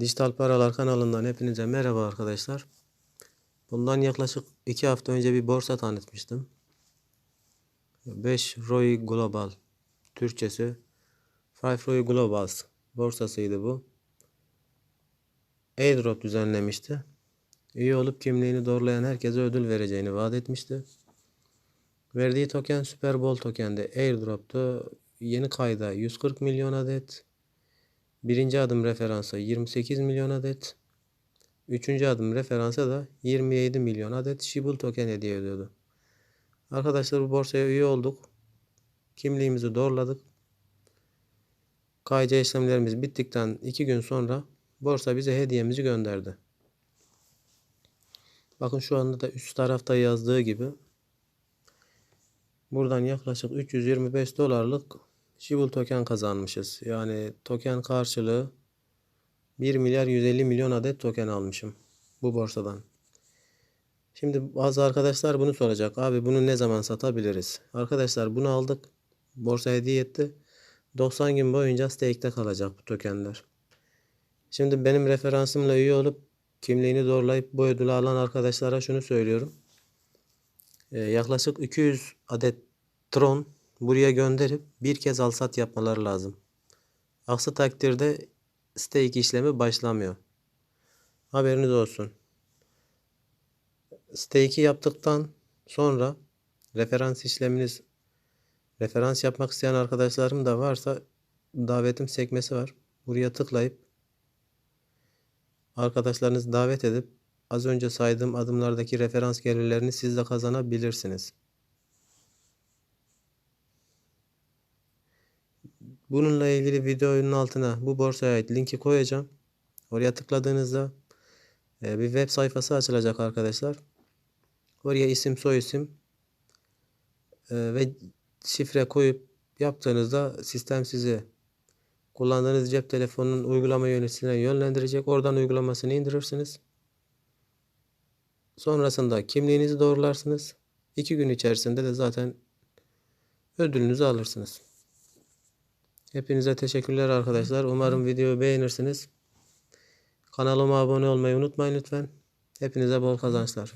Dijital Paralar kanalından hepinize merhaba arkadaşlar. Bundan yaklaşık 2 hafta önce bir borsa tanıtmıştım. 5 Roy Global Türkçesi 5 Roy Globals borsasıydı bu. Airdrop düzenlemişti. Üye olup kimliğini doğrulayan herkese ödül vereceğini vaat etmişti. Verdiği token Super Bowl tokendi. Airdrop'tu. Yeni kayda 140 milyon adet. Birinci adım referansa 28 milyon adet. Üçüncü adım referansa da 27 milyon adet Shibul token hediye ediyordu. Arkadaşlar bu borsaya üye olduk. Kimliğimizi doğruladık. KYC işlemlerimiz bittikten 2 gün sonra borsa bize hediyemizi gönderdi. Bakın şu anda da üst tarafta yazdığı gibi buradan yaklaşık 325 dolarlık Shibul token kazanmışız. Yani token karşılığı 1 milyar 150 milyon adet token almışım bu borsadan. Şimdi bazı arkadaşlar bunu soracak. Abi bunu ne zaman satabiliriz? Arkadaşlar bunu aldık. Borsa hediye etti. 90 gün boyunca stake'te kalacak bu tokenler. Şimdi benim referansımla üye olup kimliğini doğrulayıp bu ödülü alan arkadaşlara şunu söylüyorum. Ee, yaklaşık 200 adet Tron buraya gönderip bir kez alsat yapmaları lazım. Aksi takdirde stake işlemi başlamıyor. Haberiniz olsun. Stake'i yaptıktan sonra referans işleminiz referans yapmak isteyen arkadaşlarım da varsa davetim sekmesi var. Buraya tıklayıp arkadaşlarınızı davet edip az önce saydığım adımlardaki referans gelirlerini siz de kazanabilirsiniz. Bununla ilgili videonun altına bu borsaya ait linki koyacağım. Oraya tıkladığınızda e, bir web sayfası açılacak arkadaşlar. Oraya isim soyisim e, ve şifre koyup yaptığınızda sistem sizi kullandığınız cep telefonunun uygulama yöneticisine yönlendirecek. Oradan uygulamasını indirirsiniz. Sonrasında kimliğinizi doğrularsınız. İki gün içerisinde de zaten ödülünüzü alırsınız. Hepinize teşekkürler arkadaşlar. Umarım videoyu beğenirsiniz. Kanalıma abone olmayı unutmayın lütfen. Hepinize bol kazançlar.